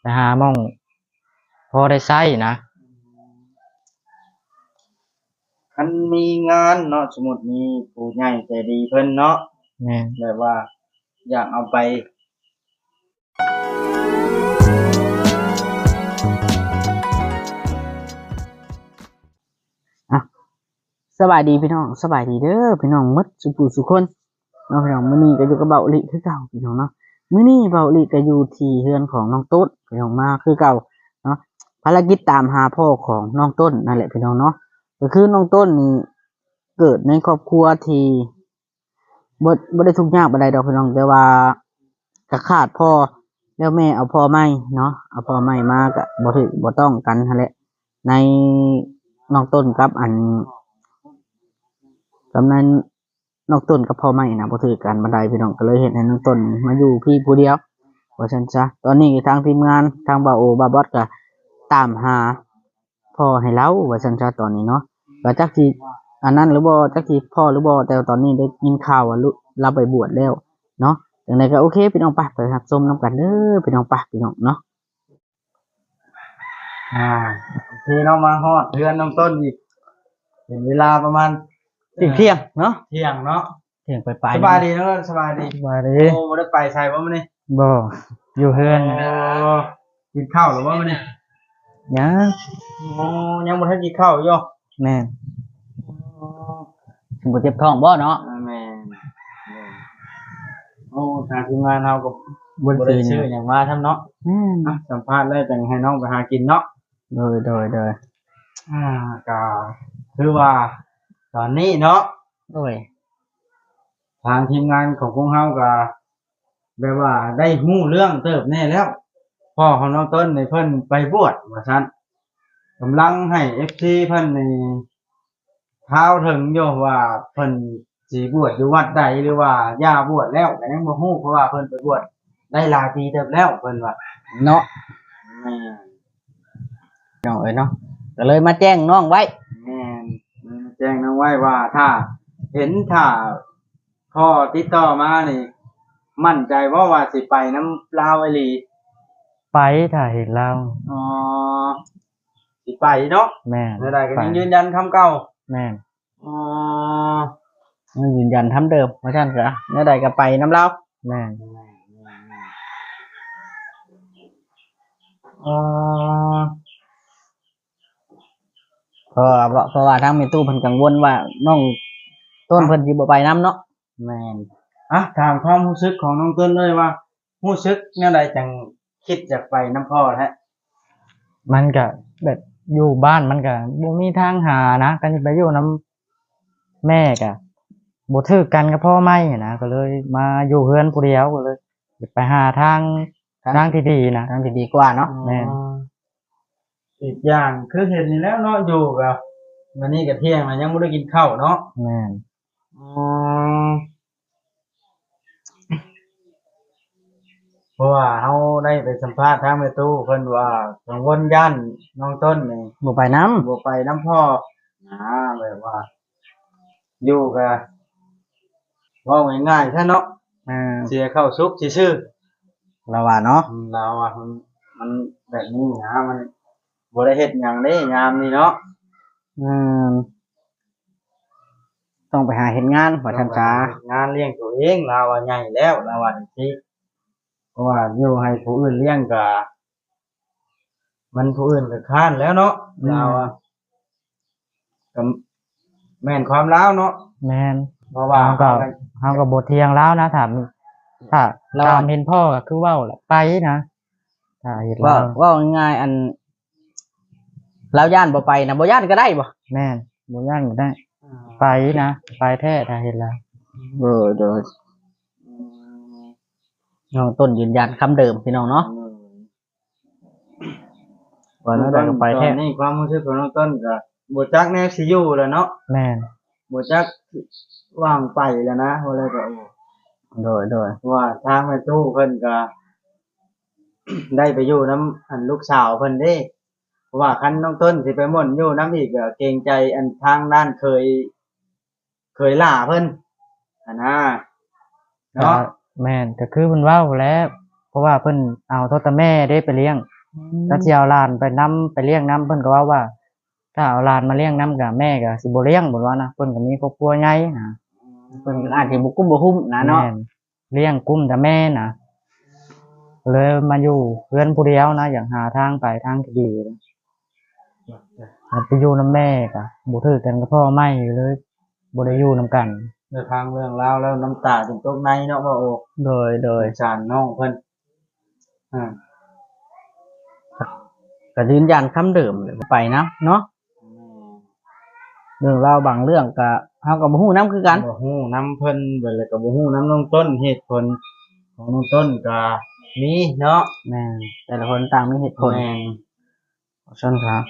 ไปหาหม่องพอได้ใช้นะคันมีงานเนาะสมมุติมีผู้ใหญ่ใจดีเพิ่นเนาะแม่นแบบว่า อยากเอาไป สบายดีพี่น้องสบายดีเด้อพี่น้องหมดสุขุสุคนเนาะพี่น้องมื้อนี้ก็อยู่กับเบาหลิคือเก่าพี่น้องเนาะ มื้อนี้เบาลิก็อยู่ที่เฮือนของน้องต้นพี่น้องมาคือเก่าเนาะภารกิจตามหาพ่อของน้องต้นนั่นแหละพี่น้องเนาะก็คือน้องต้นนี่เกิดในครอบครัวที่บ่บ่ได้ทุกข์ยากปานใดอกพี่น้องแต่ว่าก็ขาดพ่อแล้วแม่เอาพ่อใหม่เนาะเอาพ่อใหม่มาก็บ่ถือบ่ต้องกันนั่นแหละในน้องต้นกับอันกำนั้น นอกต้นกับพ่อไม่นะพอถือกันบันไดพี่น้องก็เลยเห็นให้น้องต้นมาอยู่พี่ผู้เดียวว่าฉันซะตอนนี้ทางทีมงานทางบาโอบาบอสก็ตามหาพ่อให้เราว่าฉันซะตอนนี้เนาะก็จักทีอันนั้นหรือบ่จักทีพ่อหรือบ่แต่ตอนนี้ได้ยินข่าวว่าเราไปบวชแล้วเนาะอย่างไรก็โอเคพี่น้องไปไปรับชมน้ำกันเด้อพี่น้องไปพี่น้องเนาะอ่าโอเคเนาะมาฮอดเรือนน้องต้นอีกเป็นเวลาประมาณ เที่ยงเที่ยงเนาะเที่ยงเนาะเที่ยงไปไปสบายดีเนาะสบายดีสบายดีโอ้บ่ได้ไปใส่บ่มื้อนี้บ่อยู่เฮือนโอ้กินข้าวหรือว่ามื้อนี้ยังโอ้ยังบ่ทันกินข้าวอยู่แม่นบ่เจ็บท้องบ่เนาะอ่าแม่นโอ้ทางทีมงานเฮาก็บ่บ่ได้ได้ซื้ชื่ออหยังมาทำเนาะอืมอะสัมภาษณ์แล้วจังให้น้องไปหากินเนาะโดยโดยโดยอ่าก็คือว่า ตอนนี้เนาะโอ้ยทางทีมงานของพวกเฮาก็แบบว่าได้ฮู้เรื่องเติบแน่แล้ว พ่อของน้องต้นในเพิ่นไปบวชว่าซั่นกำลังให้ FC เพิ่นในเท้าถึงอยู่ว่าเพิ่นสิบวชอยู่วัดใดหรือว่าย่าบวชแล้วก็ยังบ่ฮู้เพราะว่าเพิ่นไปบวชได้หลายปีเติบแล้วเพิ่นว่าเนาะแม่นน้องเอ้ยเนาะก็เลยมาแจ้งน้องไว้แม่นเลยมา แจ้งน้องไว้ว่าถ้าเห็นถ้าพ่อติดต่อมานี่ มั่นใจว่าว่าสิไปน้ำลาวไอหลีไปถ้าเห็นเราอ๋อสิไปเนาะแม่นเมื่อใดก็ไปยังยืนยันคำเก่าแม่นอ๋อมันยืนยันทำเดิมว่าท่านก็เนื้อใดก็ไปน้ำเล่าแม่นอ๋อเพ ราะว่าเพราะว่าทางเมตู้เพิ่นกังวลว่าน้องต้นเพิ่นสิบ่ไปน้ำเนาะแม่นอะถามความรู้สึกของน้องต้นเลยว่ารู้สึกแนวใดจังคิดจะไปน้ำพ่อแท้มันก็แบบอยู่บ้านมันก็บ่มีทางหานะกันไปอยู่น้ำแม่ก็บ่ถือกันกับพ่อไม่นะก็เลยมาอยู่เฮือนผู้เดียวก็เลย ไปหาทางทางที่ดีนะทางที่ดีกว่าเนาะแม่น อ๋ออีกอย่างคือเห็นนี่แล้วเนาะอยู่กับวันนี้กับเที่ยงแล้วยังไม่ได้กินข้าวเนาะแม่นอ๋อเพราะว่าเขาได้ไปสัมภาษณ์ทางแม่ตู้เพิ่นว่ากังวลย่านน้องต้นนี่บ่ไปน้บ่ไปน้ำพ่อนะแบบว่า อยู่กับว่าง่ายๆแค่เนาะำอ่าเสียเข้าซุกซื่อเราว่าเนาะๆอืมเราอะมันมันแบบนี้นะมัน บ่ได้เฮ็ดหยังเด้ยามนี้เนาะอืมต้องไปหาเห็นงานว่าท่านจ้างานเลี้ยงตัวเองเราว่าใหญ่แล้วเราว่าจังซี่เพราะว่าอยู่ให้ผู้อื่นเลี้ยงก็มันผู้อื่นก็ค้านแล้วเนาะเราอะก็แม่นความลาวเนาะแม่นเพราะว่าเฮาก็เฮาก็บ่เที่ยงแล้วนะถามถ้าเราตามเห็นพ่อก็คือเว้าแหละไปนะถ้าเห็นว่าเราว่าง่ายๆอัน เราย่านบ่ไปนะบ่ย่านก็ได้บ่แม่นบ่ย่านก็ได้ ไปนะไปแท้ถ้าเห็นแล้วเออเด้อน้องต้นยืนยันคำเดิมพี่น้องเนาะว่าแล้วได้ก็ไปแท้ตอนนี่ความรู้สึกของน้องต้นก็บ่จักแนวสิอยู่แล้วเนาะแม่นบ่จักว่างไปแล้วนะว่าเลยก็โอ้โดยโดยว่าทางแม่ตู้เพิ่นก็ ได้ไปอยู่น้ำอันลูกสาวเพิ่นเด้ เพราะว่าคันน้องต้นสิไปหม่นอยู่น้ำอีกก็เกรงใจอันทางด้านเคย เคยล่าเพิ่นอันน่ะเนาะแม่นก็คือมันเว้าแล้ว เพราะว่าเพิ่นเอาโทษแต่แม่ได้ไปเลี้ยงถ้าสิเอาหลานไปนํไปเลี้ยงนํเพิ่นก็ว่าว่า ถ้าเอาหลานมาเลี้ยงนํก็แม่ก็สิบ่เลี้ยงเพิ่นว่านะเพิ่นก็มีครอบครัวใหญ่นะเพิ่นอาจสิบ่กุ้มบ่หุ้มนะเนาะแม่เลี้ยงกุ้มแต่แม่นะเลยมาอยู่เพื่อนผู้เดียวนะอย่างหาทางไปทางที่ดี นะไปอยู่น้ำแม่กะบ่ถือกันกับพ่อไม่เลยบ่ได้อยู่นํกันในทางเรื่องราวแล้วน้ำตาจึงตกในเนาะว่าโอ้โดยโดยสารน้องเพิ่นอ่าก็ยืนยันคำเดิมเลยไปนะเนาะเรื่องราวบางเรื่องก็เฮาก็บ่ฮู้นํคือกันบ่ฮู้น้ำเพิ่นเบิดแล้วก็บ่ฮู้น้ำน้องต้นเหตุผลของน้องต้นก็มีเนาะแม่นแต่ละคนต่างมีเหตุผลแม่นใช่ครับ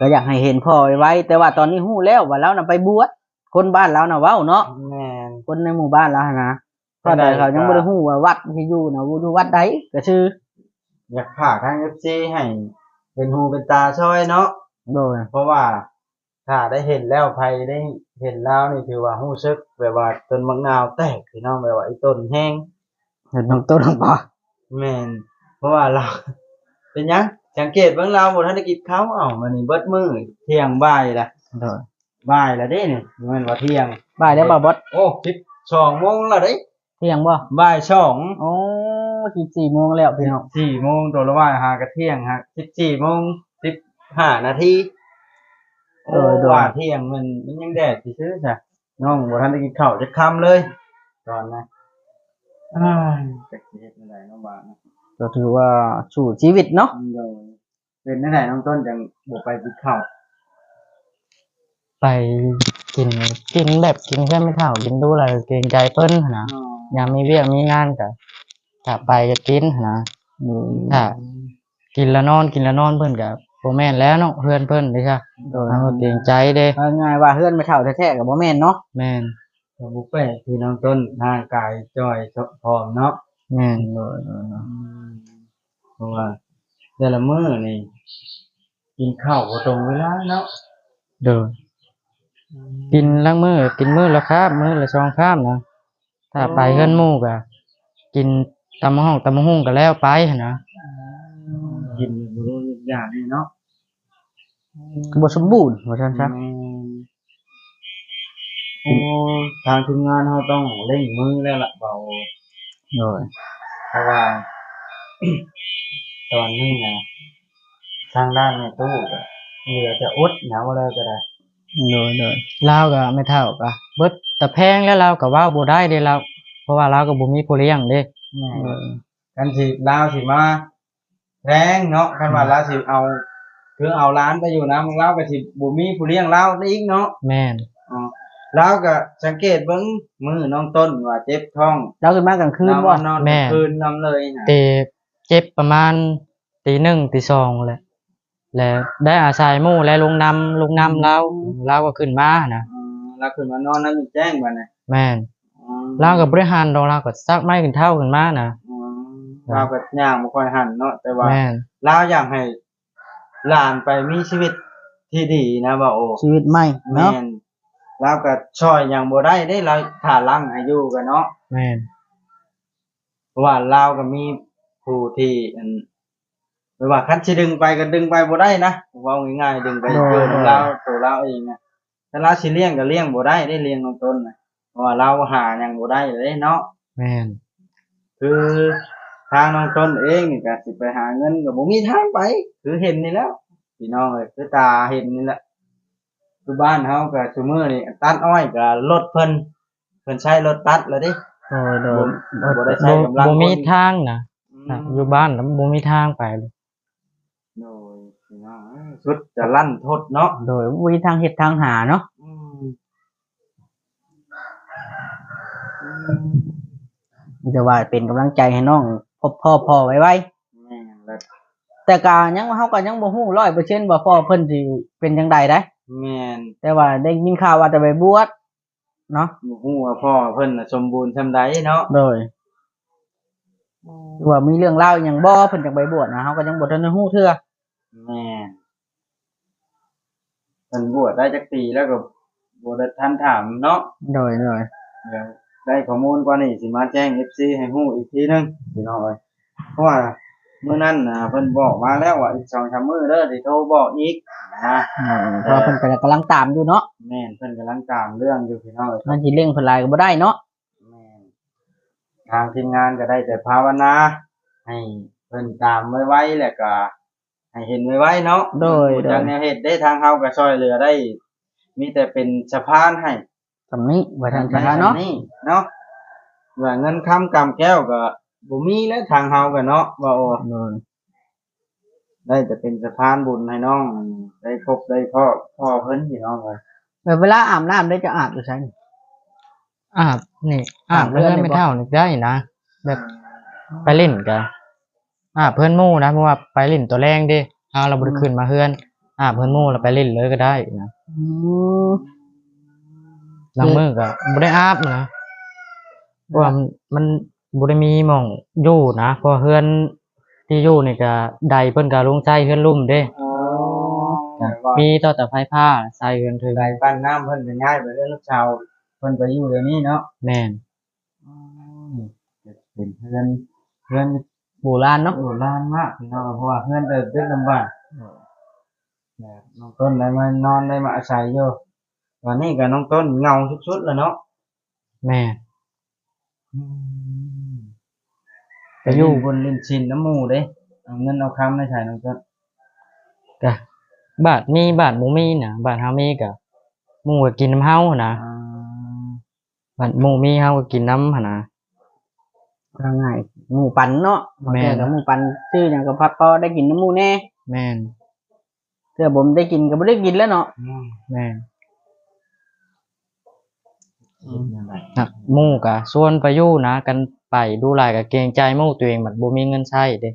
ก็อยากให้เห็นพ่อไว้ แต่ว่าตอนนี้ฮู้แล้วว่าเราน่ะไปบวชคนบ้านเราน่ะเว้าเนาะแม่น คนในหมู่บ้านเราหั่นนะเพราะแต่เขายังบ่ได้ฮู้ว่าวัดที่อยู่น่ะอยู่วัดใดก็ชื่ออยากฝากทาง FC ให้เป็นหูเป็นตาช่วยเนาะ โดย เพราะว่าถ้าได้เห็นแล้วใครได้เห็นแล้วนี่ถือว่ารู้สึกแบบว่าต้นมะนาวแตกพี่น้องแบบว่าไอ้ต้นแห้งเห็นน้องต้นน้องปอแม่นเพราะว่าเรา เป็นหยัง สังเกตเบิ่งเราบ่ทันได้กินข้าวเอ้ามันนี่เบิดมื้อเที่ยงบ่ายละโดยบ่ายละเด้นี่บ่แม่นว่าเที่ยง บ่ายได้บ่บดโอ้12โมงแล้วเด้เที่ยงบ่บ่ายสองโอ้14โมงแล้วพี่น้อง4โมงตัวละว่าหากะเที่ยงฮะ14โมง15นาทีโอ้ว่าเที่ยงมันมันยังแดดซื่อๆจ้ะน้องบ่ทันได้กินข้าวจะค่ำเลย ตอนนะอ้ายจะเฮ็ดจังไดเนาะบาดนะ ก็ถือว่าสู่ชีวิตเนาะโดยเป็นจังไดน้องต้นจังบ่ไปกินข้าวไปกินกินแบบกินแค่ไม่เท่ากินดูอะไรเกรงใจเพิ่นหั้นนะยามมีเวียกมีงานก็ถ้าไปก็กินหั้นนะถ้ากินแล้วนอนกินแล้วนอนเพิ่นก็บ่แม่นแล้วเนาะเพื่อนเพิ่นเด้ค่ะโดยทางก็เกรงใจเด้เอาง่ายว่าเฮือนไม่เท่าแท้ๆก็บ่แม่นเนาะแม่นก็บ่แปลกที่น้องต้นร่างกายจ้อยพร้อมเนาะแม่น เพราะว่าแต่ละมื้อนี่กินข้าวบ่ตรงเวลาเนาะเด้อกินลังมื้อกินมื้อละคาบมื้อละสองคาบนะถ้าไปเฮือนหมู่ก็กินตำมะฮองตำมะฮุ่งก็แล้วไปหั้นนะกินบ่รู้อย่างนี้เนาะคือบ่สมบูรณ์ว่าซั่นซะโอ้ทางทีมงานเราต้องเร่งมือแล้วล่ะเบาโดยเพราะว่า ตอนนี้นะทางด้านในตู้ก็เหลือจะอดหนาวอะไรก็ได้โดยโดยลาวก็ไม่เท่าก็เบิดแต่แพงแล้วเราก็เว้าบ่ได้เด้เราเพราะว่าเราก็บ่มีผู้เลี้ยงเด้เออกันสิลาวสิมาแรงเนาะกันว่าลาวสิเอาคือเอาร้านไปอยู่นะลาวก็สิบ่มีผู้เลี้ยงลาวได้อีกเนาะแม่นอ๋อลาวก็สังเกตเบิ่งมือน้องต้นว่าเจ็บท้องเราขึ้นมากลางคืนเราบ่นอนกลางคืนนำเลยนะเต เจ็บประมาณตีหนึ่งตีสองแหละแล้วได้อาศัยหมู่และลงนำลงนำเราเราก็ขึ้นมานะอ๋อแล้วขึ้นมานอนนั้นแจ้งบัดน่ะแม่นอ๋อเราก็บริหารเราเราก็ซักไม้ขึ้นเท่าขึ้นมานะอ๋อลาวก็ย่างบ่ค่อยหันเนาะแต่ว่าแม่นลาวอยากให้หลานไปมีชีวิตที่ดีนะว่าโอ้ชีวิตใหม่แม่เนาะนลาวก็ช่วยหยังบ่ได้ได้เราถ้าลังอายุกันเนาะ แม่น เพราะว่าลาวก็มี ผู้ที่อันไม่ว่าคันสิดึงไปก็ดึงไปบ่ได้นะเว้าง่ายๆดึงไปเกินลาวตัวลาวเองนะถ้าลาวสิเลี้ยงก็เลี้ยงบ่ได้ได้เลี้ยงน้องต้นนะเพราะว่าลาวหาหยังบ่ได้เลยเนาะแม่นคือทางน้องต้นเองนี่ก็สิไปหาเงินก็บ่มีทางไปคือเห็นนี่แล้วพี่น้องเอ้ยคือตาเห็นนี่แหละคือบ้านเฮาก็ซุมื้อนี่ตัดอ้อยก็รถเพิ่นเพิ่นใช้รถตัดแล้วเดิโดยโดยบ่บ่ได้ใช้บ่กำลังบ่มีคนทางนะ ถ้าอยู่บ้านแล้วบ่มีทางไปเลยโดยพี่น้องเอ้ยสุดจะลั่นทดเนาะโดยวิธีทางเฮ็ดทางหาเนาะอืมมีแต่ว่าเป็นกำลังใจให้น้องพบพ่อพ่อไว้ไว้แม่นแล้วแต่กายังเฮาก็ยังบ่ฮู้100%ว่าพ่อเพิ่นสิเป็นจังใดได้ แม่นแต่ว่าได้ยินข่าวว่าจะไปบวชเนาะบ่ฮู้ว่าพ่อเพิ่นน่ะสมบูรณ์ซำใดเนาะ โดย ว่ามีเรื่องเล่าวอหย่างบ่เพิ่นจังไปบวชนะเฮาก็ยังบ่ทันได้ฮู้เทื่อแม่นเพิ่นบวชได้จักปีแล้วก็บ่ได้ทันถามเนาะโดยโดยเดี๋ยวได้ข้อมูลกว่านี้สิมาแจ้ง FC ให้ฮู้อีกทีหนึงพี่น้องเอ้ยเพราะว่ามื้อนั้นน่ะเพิ่นบอกมาแล้วว่าอีก2-3มื้อเด้อสิโทรบอกอีกนะเออเพราะว่าเพิ่นก็กำลังตามอยู่เนาะแม่นเพิ่นกำลังตามเรื่องอยู่พี่น้องเอ้ยมันสิเร่งเพิ่นหลายก็บ่ได้เนาะแม่น ทางทีมงานก็ได้แต่ภาวนา ให้เพิ่นตามไว้ๆแล้วก็ ให้เห็นไว้ๆเนาะโดย ผู้โดจากยแนวเฮ็ดได้ทางเฮาก็ช่วยเหลือได้ มีแต่เป็นสะพานให้สำนี้ว่าทางชาเนาะนี่เนาะว่าเงินค้ำกำแก้วก็บ่มีแล้วทางเฮาก็เนาะว่าโอ้โดยได้แต่เป็นสะพานบุญให้น้อง ได้พบได้พ่อพ่อเพิ่นพี่น้องเลยเวลาอาบน้ำได้จะอาบอยู่ใช่นี่อาบ นี่อาบอาบเรื่เพื่ออนนเลยไม่บ่เท่านี่ได้นะแบบไปเล่นกันอาบเพื่อนหมู่นะเพราะว่าไปเล่นตัวแรงเดิเอาเราบริขึ้นมาเพื่อนอาบเพื่อนหมู่เราไปเล่นเลยก็ได้นะอืมล้างมือก็บ่ได้อาบนะเพราะว่ามันมันบ่ได้มีหม่องอยู่นะเพราะว่าเพื่อนที่อยู่นี่ก็ใดเพิ่นก็ลงใจเพื่อนลุ่มเด้อ๋อมีต่อแต่ไฟผ้าใส่เพื่อนถึงได้ปั้นน้ำเพิ่นก็ย้ายไปเรื่อยลูกชาว เพิ่นไปอยู่เดี๋ยวนี้เนาะแม่นเป็นเพื่อนเพื่อนโบราณเนาะโอ้ล้านมากพี่น้องเพราะว่าเพื่อนเดินเดินลำบากแบบน้องต้นได้มานอนได้มาอาศัยอยู่ตอนนี้ก็น้องต้นเหงาสุดๆแล้วเนาะแม่นไปอยู่บนลินชินน้ำหมูเด้เอาเงินเอาคำได้ใช้น้องต้นก็บาทมีบาทบ่มีนะบาทเฮามีก็หมู่ก็กินน้ำเฮานะ บาทหมู่มีเฮาก็กินน้ำหั่นนะ ว่าง่ายหมูปันเนาะแม่นแต่กับหมูปันชื่ออย่างกับพักก็ได้กินน้ำหมูแน่แม่นเพื่อผมได้กินก็บ่ได้กินแล้วเนาะแม่นอืมนั่นแหละนะหมู่ก็ชวนไปอยู่นะ กันไปดูหลายก็เกรงใจหมู่ตัวเองบัดบ่มีเงินใช้เด้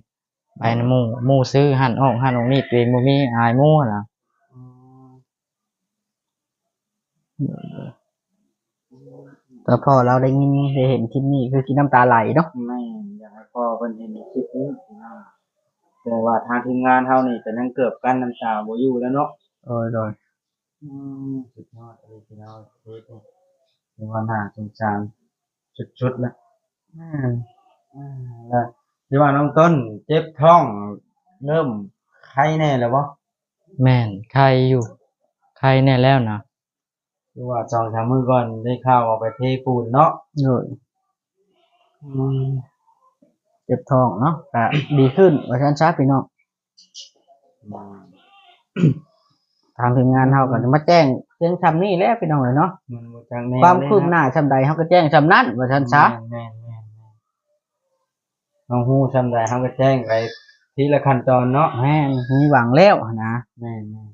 ไปนะหมู่หมู่ซื้อหั่นออกหั่นออกนี่ตัวเองบ่มีอายหมู่นะ แต่พอเราได้ยินได้เห็นคลิปนี้คือกินน้ำตาไหลเนาะแม่อยากให้พ่อเพิ่นเห็นคลิปนี้แต่ว่าทางทีมงานเฮานี่ก็ยังเกือบกั้นน้ำตาบ่อยู่แล้วเนาะโดยโดยอืมสุดยอดเลยพี่น้องเฮ็ดนี่เรียกว่าน่าสงสารชุดๆแล้วอืมอ่าแล้วที่ว่าน้องต้นเจ็บท้อง เริ่มไข้แน่แล้วบ่แม่นใครอยู่ ใครแน่แล้วนะ คือว่าสองสามมื้อก่อนได้ข่าวออกไปเทปูนเนาะโดยเจ็บท้องเนาะก็ดีขึ้นว่าฉันซะพี่น้องทางทีมงานเฮาก็จะมาแจ้งเรื่องซำนี้แหล้วพี่น้องเอ้ยเนาะมันบ่จังแน่ความคืบหน้าซำใดเฮาก็แจ้งซำนั้นว่าฉันซะแม่นแม่นแม่นน้องฮู้ซำใดเฮาก็แจ้งไปทีละขั้นตอนเนาะแม่นมีหวังแล้วนะแม่นแม่น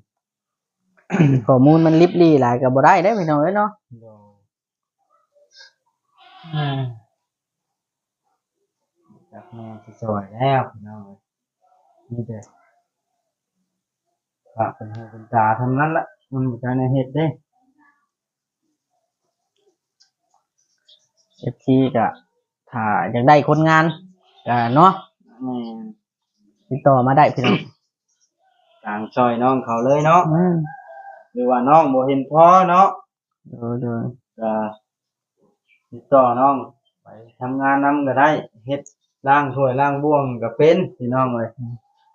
ข้อมูลมันลิบลี่หลายก็บ่ได้ได้อพี่น้องเอ้ยเนาะโดอ่าจากแม่สิสวยแล้วพี่น้องเอ้ยนี่เด้อฝากเป็นหูเป็นตาเทำนั้นละมันบ่จังในเฮ็ดเด้ FC ก็ถ้าอยากได้คนงานก็เนาะแม่นติดต่อมาได้พี่น้องกลางซอยน้องเขาเลยเนาะอืม หรือว่าน้องบ่เห็นพ่อเนาะโดยโดยก็ติดต่อน้องไปทำงานนํก็ได้เฮ็ดล้างถ้วยล้างบ้วงก็เป็นพี่น้องเลย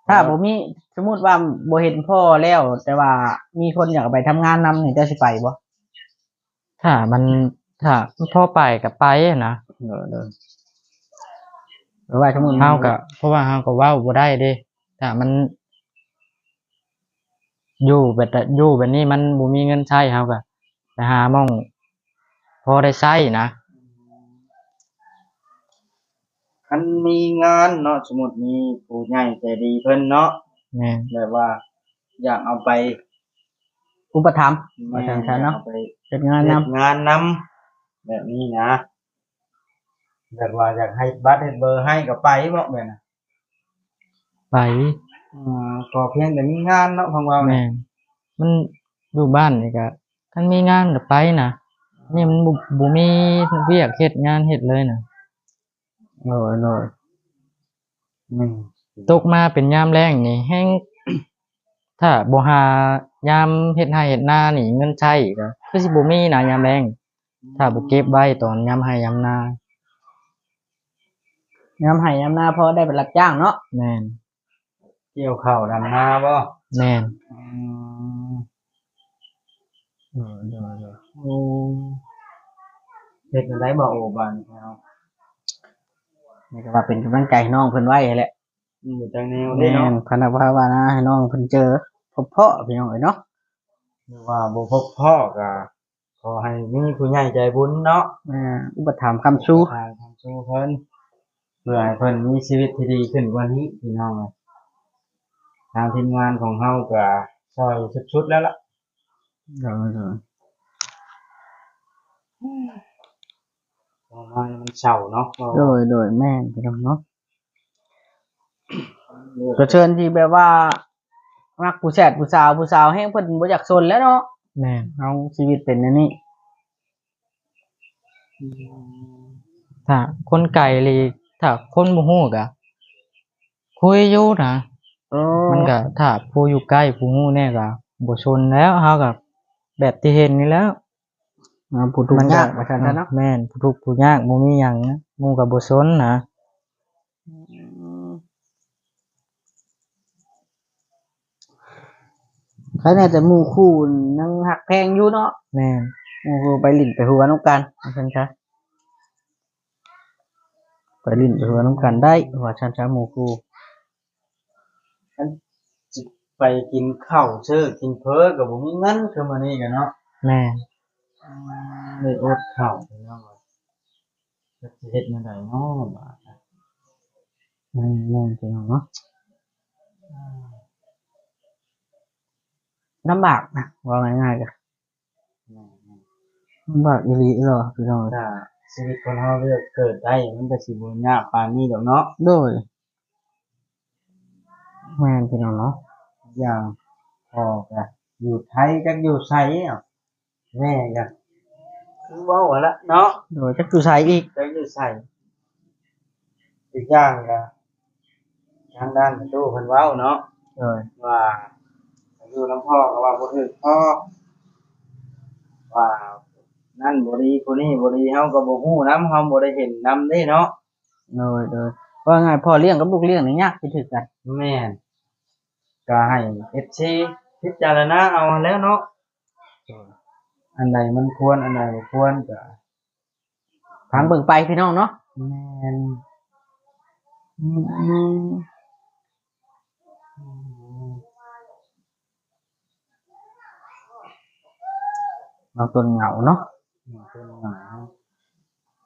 ถ้าผมมีสมมุติว่าบ่เห็นพ่อแล้ว แต่ว่ามีคนอยากไปทำงานนำนี่จะสิไปบ่ถ้ามันถ้าพ่อไปกับไปอะนะเออเด้อหรือว่าสมมุติเฮาก็เพราะว่าเฮาก็เว้าบ่ได้เด้ถ้ามัน อยู่แบบอยู่แบบนี้มันบ่มีเงินใช้เฮาก็ไปหาหม่องพอได้ใช้นะคันมีงานเนาะสมมุติมีผู้ใหญ่ใจดีเพิ่นเนาะแม่นแบบว่า อยากเอาไปอุปถัมภ์ว่าจังซั่นเนาะอไปเฮ็ดงานเฮ็นำดงานนํแบบนี้นะแบบว่าอยากให้บัตรเฮ็ดเบอร์ให้ก็ไปบ่แม่นน่ะไป อ่าก็เพียงแต่มีงานเนาะของเราแม่เนี่ยนมันอยู่บ้านนี่ก็คันมีงานก็ไปนะนี่มันบ่บ่มีเวียกเฮ็ดงานเฮ็ดเลยนะโอ้ยโอ้ยอืมตกมาเป็นยามแรงนี่แฮง ถ้าบ่หายามเฮ็ดไร่เฮ็ดนานี่เงินใช้ก็คือสิบ่มีนะยามแรง ถ้าบ่เก็บไว้ตอนยามให้ยามนาย้ำให้ย้ำหน้าพอได้เป็นรับจ้างเนาะ แม่น เกี่ยวข้าวดำนาบ่แม่นอืมเออเดี๋ยวเดี๋ยวโอ้เฮ็ดจังไดบ่โอบานเอานี่ก็ว่าเป็นกำลังใจให้น้องเพิ่นไว้แหละอยู่จังแนวเด้แม่เนาะนพนักว่าว่านะให้น้องเพิ่นเจอพบพ่อพี่น้องเอ้ยเนาะหรือว่าบ่พบพ่อก็ขอให้มีผู้ใหญ่ใจบุญเนาะแม่อุปถัมภ์คำชูทางทางชูเพิ่นเพื่อให้เพิ่นมีชีวิตที่ดีขึ้นกว่านี้พี่น้องเอ้ย ทางทีมงานของเฮาก็ช่วยสุดๆแล้วล่ะเดี๋ยวเดี๋ยวประมาณมันเศร้าเนาะโดยโดยแม่นพี่น้องเนาะก็เชิญที่แบบว่ารักผู้แสดผู้สาวผู้สาวแห้งเพิ่นบ่อยากสนแล้วเนาะแม่นเอาชีวิตเป็นอันนี้ถ้าคนไกลเลยถ้าคนบ่ฮู้ก็คุยอยู่นะ มันก็ถ้าผู้อยู่ใกล้ผู้ฮู้แน่ก็บ่ชนแล้วเฮาก็แบบที่เห็นนี่แล้วอ่าผู้ทุกข์ยากว่าซั่นซะเนาะแม่นผู้ทุกข์ผู้ยากบ่มีหยังนะหมู่ก็บ่สนนะใครแน่แต่หมู่คู่ยังหักแพงอยู่เนาะแม่นหมู่คู่ไปลิ้นไปหัวน้ำกันว่าซั่นซะไปลิ้นไปหัวน้ำกันได้ว่าซั่นซะหมู่คู่ ไปกินข้าวเชิญกินเพ้อก็บ่มีเงินคือมื้อนี้กันเนาะแม่นเลยอดข้าวพี่น้องเอ้ยจะสิเฮ็ดจังไดเนาะบาดแม่นแม่นพี่น้องเนาะลำบากนะว่าง่ายๆก็ลำบากอีหลีเหรอพี่น้องถ้าชีวิตคนเฮาเลือกเกิดได้มันก็สิบ่ยากปานนี้ดอกเนาะโดยแม่นพี่น้องเนาะ อย่างพ่อก็อยู่ไทยจักอยู่ไสอะแม่ก็คือเว้าหั่นละเนาะโดยจักอยู่ไสอีกจักอยู่ไสอีกอย่างก็ทางด้านประตูเพิ่นเว้าเนาะโดยว่าอยู่น้ำพ่อก็ว่าบ่ถึกพ่อว่านั่นบ่ดีคนนี้บ่ดีเฮาก็บ่ฮู้นํเฮาบ่ได้เห็นนํเด้เนาะโดยโดยว่าไงพ่อเลี้ยงกับลูกเลี้ยงนี่ยากที่ถึกกันแม่น ก็ให้ FC พิจารณาเอาแล้วเนาะอันใดมันควรอันใดบ่ควรก็ทางเบิ่งไปพี่น้องเนาะแม่นเราต้นเหงาเนาะเป็นหมา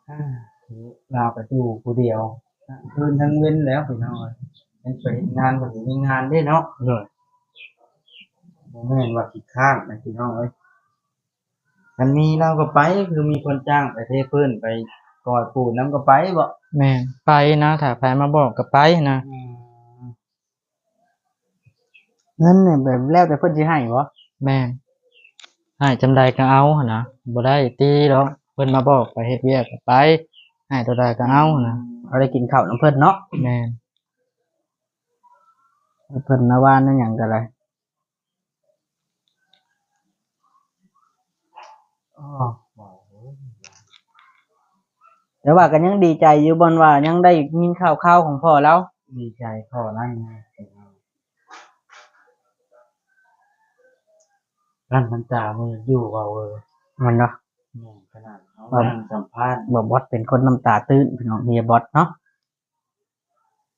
อ่าคือลาไปอยู่ผู้เดียวคืนทั้งเว้นแล้วพี่น้องเอ้ย เป็นไปเฮ็ดงานก็สิมีงานเด้เนาะโดยบ่แม่นว่าขี้ข้านนะพี่น้องเอ้ยมันมีเราก็ไปคือมีคนจ้างไปเทพื้นไปก่อยปูนน้ำก็ไปบ่แม่นไปนะถ้าใครมาบอกก็ไปนะเงินเนี่ยแบบแล้วแต่เพิ่นสิให้บ่แม่นให้จำใดก็เอาหั่นนะบ่ได้ตีดอกเพิ่นมาบอกไปเฮ็ดเวียกก็ไปให้ตัวใดก็เอาหั่นนะเอาได้กินข้าวน้ำเพิ่นเนาะ แม่น เพิ่นนะว่านั่นหยังก็ได้อ๋อบ่แต่ว่าก็ยังดีใจอยู่บ่นว่ายังได้ยินข่าวข่าวของพ่อแล้ว ดีใจขอนั่นไงนั่นมันตามืออยู่เว่าเออมันเนาะแม่นขนาดเขานั่งสัมภาษณ์บ่บอสเป็นคนน้ำตาตื้นพี่น้องเฮียบอสเนาะ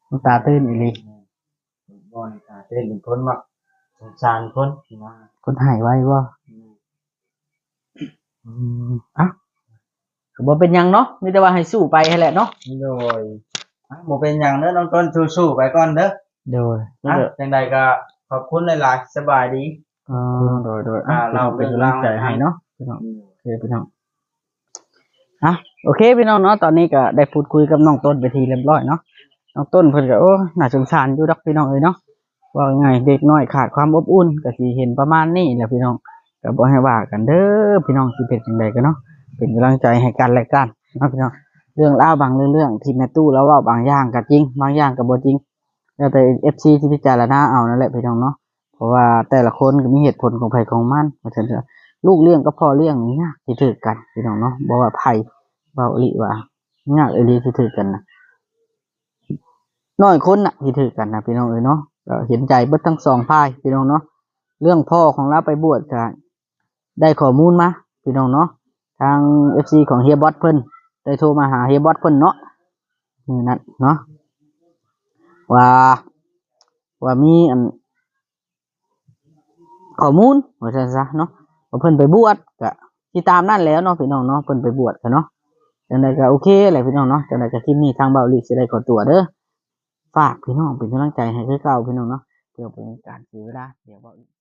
น้ำตาตื้นอีหลี บอนตาเป็นเป็นคนมักสงสารคนนะคนหายไว้บ่อืมอะก็บ่เป็นหยังเนาะมีแต่ว่าให้สู้ไปให้แหละเนาะโดยอะบ่เป็นอย่างเด้อน้องต้นสู้ๆไปก่อนเด้อโดยอะจังใดก็ขอบคุณหลายๆสบายดีอ๋อโดยโดยอ่าอะเราเราเป็นเป็นกำลังใจเราให้เนาะพี่น้องโอเคพี่น้องอะโอเคพี่น้องเนาะตอนนี้ก็ได้พูดคุยกับน้องต้นไปทีเรียบร้อยเนาะ น้องต้นเพิ่นก็โอ้น่าสงสารอยู่ดอกพี่น้องเอ้ยเนาะว่าไงเด็กน้อยขาดความอบอุ่นก็สิเห็นประมาณนี้แหละพี่น้องก็บ่ให้ว่ากันเด้อพี่น้องสิเป็นจังไดกันเนาะเป็นกำลังใจให้กันและกันเนาะพี่น้องเรื่องราบางเรื่องๆที่แม่ตู้แล้วเว่าบางอย่างก็จริง บางอย่างก็บ่จริงแล้วแต่ FC ที่พิจารณาเอานั่นแหละพี่น้องเนาะเพราะว่าแต่ละคนก็มีเหตุผลของไผของมันเพราะฉะนั้นลูกเลี้ยงกับพ่อเลี้ยงนี่ยากที่ถือกันพี่น้องเนาะบอกว่าไผ่เบาลิว่า ยากเอลีที่ถือกันนะ น้อยคนน่ะที่ถือกันนะพี่น้องเอ้ยเนาะเห็นใจเบิดทั้งสองฝ่ายพี่น้องเนาะเรื่องพ่อของเราไปบวชกันได้ข้อมูลมาพี่น้องเนาะทางเอฟซีของเฮียบอสเพิ่นได้โทรมาหาเฮียบอสเพิ่นเนาะมือนั้นเนาะว่าว่ามีอันข้อมูลว่าซั่นซะเนาะว่าเพิ่นไปบวชก็ที่ตามนั่นแล้วเนาะพี่น้องเนาะเพิ่นไปบวชกันเนาะจังไดก็โอเคแหละพี่น้องเนาะจังไดก็คลิปนี้ทางเบาลีสิได้ขอตัวเด้อ ฝากพี่น้องเป็นกำลังใจให้คือเก่าพี่น้องเนาะเพื่อเป็นการเสียเวลาเดี๋ยวบาหลี